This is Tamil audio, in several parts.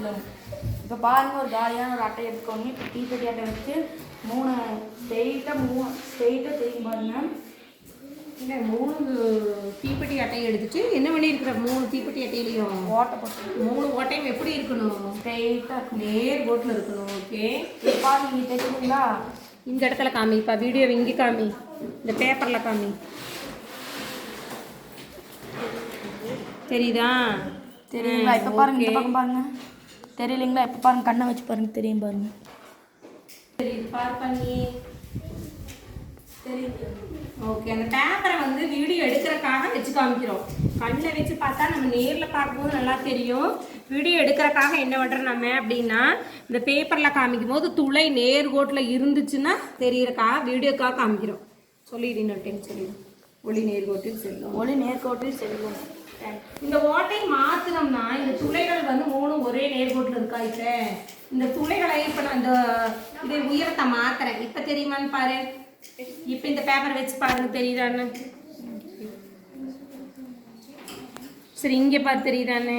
செல்லும் இப்போ பாருங்க ஒரு காலியான ஒரு அட்டை எடுத்துக்கோங்க. இப்போ தீப்பெட்டி அட்டை வச்சு மூணு ஸ்ட்ரெயிட்டாக மூணு ஸ்ட்ரெயிட்டாக தெரியும் பாருங்க. இல்லை மூணு தீப்பெட்டி அட்டையை எடுத்துட்டு என்ன பண்ணியிருக்கிற மூணு தீப்பெட்டி அட்டையிலையும் ஓட்டை போட்டு மூணு ஓட்டையும் எப்படி இருக்கணும்? ஸ்ட்ரெயிட்டாக நேர் கோட்டில் இருக்கணும் ஓகே? இப்போ பாருங்க இங்கே தெரியுதுங்களா இந்த இடத்துல காமிப்பா வீடியோ இங்கே காமி இந்த பேப்பரில் காமி. தெரியுதா? தெரியுங்களா? இப்போ பாருங்க இந்த பக்கம் பாருங்க. தெரியலைங்களா? இப்போ பாருங்க கண்ணை வச்சு பாருங்க தெரியும் பாருங்க. தெரியுது பார் பண்ணி. தெரியுது ஓகே அந்த பேப்பரை வந்து வீடியோ எடுக்கிறக்காக வச்சு காமிக்கிறோம். கண்ணில் வச்சு பார்த்தா நம்ம நேரில் பார்க்கும்போது நல்லா தெரியும். வீடியோ எடுக்கிறக்காக என்ன பண்ணுறோம் நம்ம அப்படின்னா இந்த பேப்பரில் காமிக்கும் போது துளை நேர்கோட்டில் இருந்துச்சுன்னா தெரியறக்காக வீடியோக்காக காமிக்கிறோம். சொல்லிடு இன்னொரு டைம் சொல்லிடு ஒளி நேர்கோட்டில் செல்லும். ஒளி நேர்கோட்டில் செல்லும். இந்த ஓட்டை மாத்தினோம்னா இந்த துளைகள் வந்து இருக்கா இப்போ? இந்த துளைகளை இப்போ நான் இந்த இதை உயரத்தை மாத்துறேன். இப்போ தெரியுமான்னு பாரு. இப்போ இந்த பேப்பர் வச்சு பாருங்க தெரியுதான்னு? சரி இங்கே பார்த்து தெரியுதானே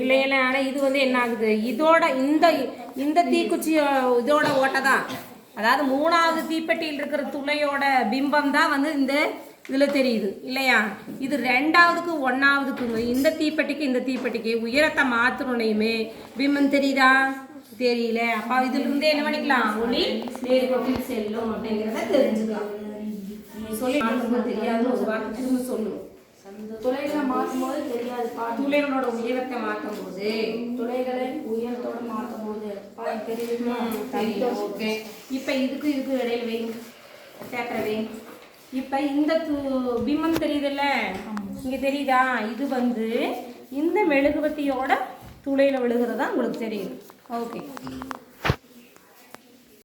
இல்லையில ஆனால் இது வந்து என்ன ஆகுது? இதோட இந்த இந்த தீக்குச்சி இதோட ஓட்டை தான். அதாவது மூணாவது தீப்பெட்டியில் இருக்கிற துளையோட பிம்பம் தான் வந்து இந்த இதில் தெரியுது இல்லையா? இது ரெண்டாவதுக்கு ஒன்றாவதுக்குங்க இந்த தீப்பெட்டிக்கு இந்த தீப்பெட்டிக்கு உயரத்தை மாத்திரனையுமே பிம்பம் தெரியுதா? தெரியல. அப்போ இதுல இருந்தே என்ன பண்ணிக்கலாம்? ஒளி நேர்கோட்டில் செல்லும் அப்படிங்கிறத தெரிஞ்சுக்கலாம். சொல்லி தெரியாது. ஒரு வார்த்தை திரும்ப சொல்லு துளைகளை மாற்றும் போது தெரியாது துளைகளோட உயரத்தை மாற்றும் போது துளைகளை உயரத்தோட மாற்றும் போது தெரியும்? ஓகே. இப்போ இதுக்கு இதுக்கு இடையில வைங்க. பேப்பரை வைங்க. இப்போ இந்த து- பிம்பம் தெரியுதுல்ல? இங்கே தெரியுதா? இது வந்து இந்த மெழுகுவத்தியோட துளையில் விழுகிறதா உங்களுக்கு தெரியுது. ஓகே